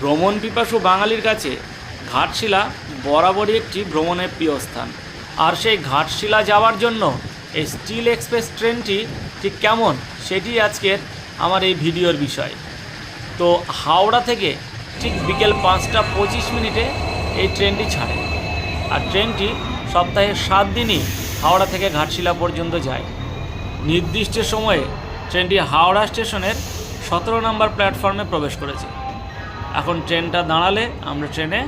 ভ্রমণ পিপাসু বাঙালির কাছে ঘাটশিলা বরাবরই একটি ভ্রমণের প্রিয় স্থান। আর সেই ঘাটশিলা যাওয়ার জন্য এই স্টিল এক্সপ্রেস ট্রেনটি ঠিক কেমন সেটি আজকের আমার এই ভিডিওর বিষয়। তো হাওড়া থেকে ঠিক বিকেল পাঁচটা পঁচিশ মিনিটে এই ট্রেনটি ছাড়ে। আর ট্রেনটি সপ্তাহে সাত দিনই হাওড়া থেকে ঘাটশিলা পর্যন্ত যায়। নির্দিষ্ট সময়ে ট্রেনটি হাওড়া স্টেশনের সতেরো নম্বর প্ল্যাটফর্মে প্রবেশ করেছে। এখন ট্রেনটা দাঁড়ালে আমরা ট্রেনে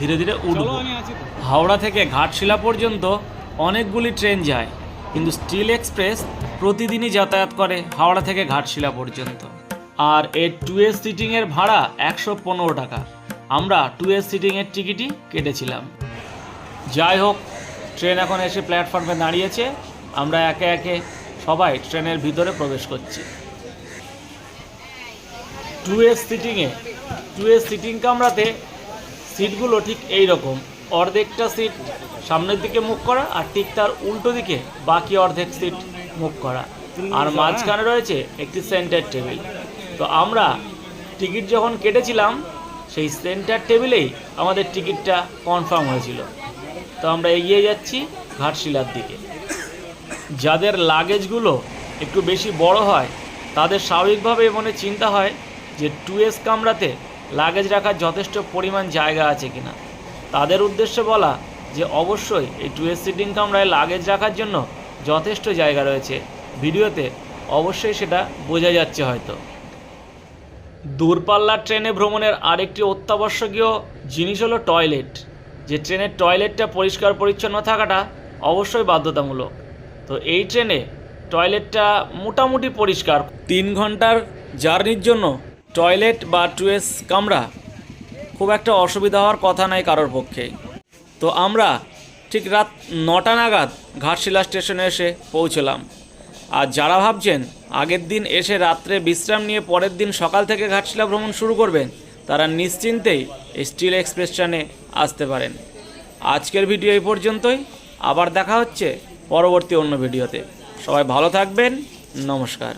ধীরে ধীরে উঠব। হাওড়া থেকে ঘাটশিলা পর্যন্ত অনেকগুলি ট্রেন যায় কিন্তু স্টিল এক্সপ্রেস প্রতিদিনই যাতায়াত করে হাওড়া থেকে ঘাটশিলা পর্যন্ত। আর এর টু এ সিটিংয়ের ভাড়া একশো পনেরো টাকা। আমরা টু এ সিটিংয়ের টিকিটই কেটেছিলাম। যাই হোক ট্রেন এখন এসে প্ল্যাটফর্মে দাঁড়িয়েছে। আমরা একে একে সবাই ট্রেনের ভিতরে প্রবেশ করছি। টু এ সিটিংয়ে টু এ সিটিং কামরাতে সিটগুলো ঠিক এই রকম অর্ধেকটা সিট সামনের দিকে মুখ করা আর ঠিক তার উল্টো দিকে বাকি অর্ধেক সিট মুখ করা। আর মাঝখানে রয়েছে একটি সেন্টার টেবিল। তো আমরা টিকিট যখন কেটেছিলাম সেই সেন্টার টেবিলেই আমাদের টিকিটটা কনফার্ম হয়েছিল। তো আমরা এগিয়ে যাচ্ছি ঘাটশিলার দিকে। যাদের লাগেজগুলো একটু বেশি বড় হয় তাদের স্বাভাবিকভাবে মনে চিন্তা হয় যে টু এস কামরাতে লাগেজ রাখার যথেষ্ট পরিমাণ জায়গা আছে কিনা। তাদের উদ্দেশ্যে বলা যে অবশ্যই এই টু এস সিটিং কামরায় লাগেজ রাখার জন্য যথেষ্ট জায়গা রয়েছে। ভিডিওতে অবশ্যই সেটা বোঝা যাচ্ছে হয়তো। দূরপাল্লার ট্রেনে ভ্রমণের আরেকটি অত্যাবশ্যকীয় জিনিস হলো টয়লেট। যে ট্রেনের টয়লেটটা পরিষ্কার পরিচ্ছন্ন থাকাটা অবশ্যই বাধ্যতামূলক। তো এই ট্রেনে টয়লেটটা মোটামুটি পরিষ্কার। তিন ঘণ্টার জার্নির জন্য টয়লেট বা টুয়েস কামরা খুব একটা অসুবিধা হওয়ার কথা নাই কারোর পক্ষে। তো আমরা ঠিক রাত নটা নাগাদ ঘাটশিলা স্টেশনে এসে পৌঁছলাম। আর যারা ভাবছেন আগের দিন এসে রাত্রে বিশ্রাম নিয়ে পরের দিন সকাল থেকে ঘাটশিলা ভ্রমণ শুরু করবেন, তারা নিশ্চিন্তেই স্টিল এক্সপ্রেস ট্রেনে আসতে পারেন। আজকের ভিডিও এই পর্যন্তই। আবার দেখা হচ্ছে পরবর্তী অন্য ভিডিওতে। সবাই ভালো থাকবেন। নমস্কার।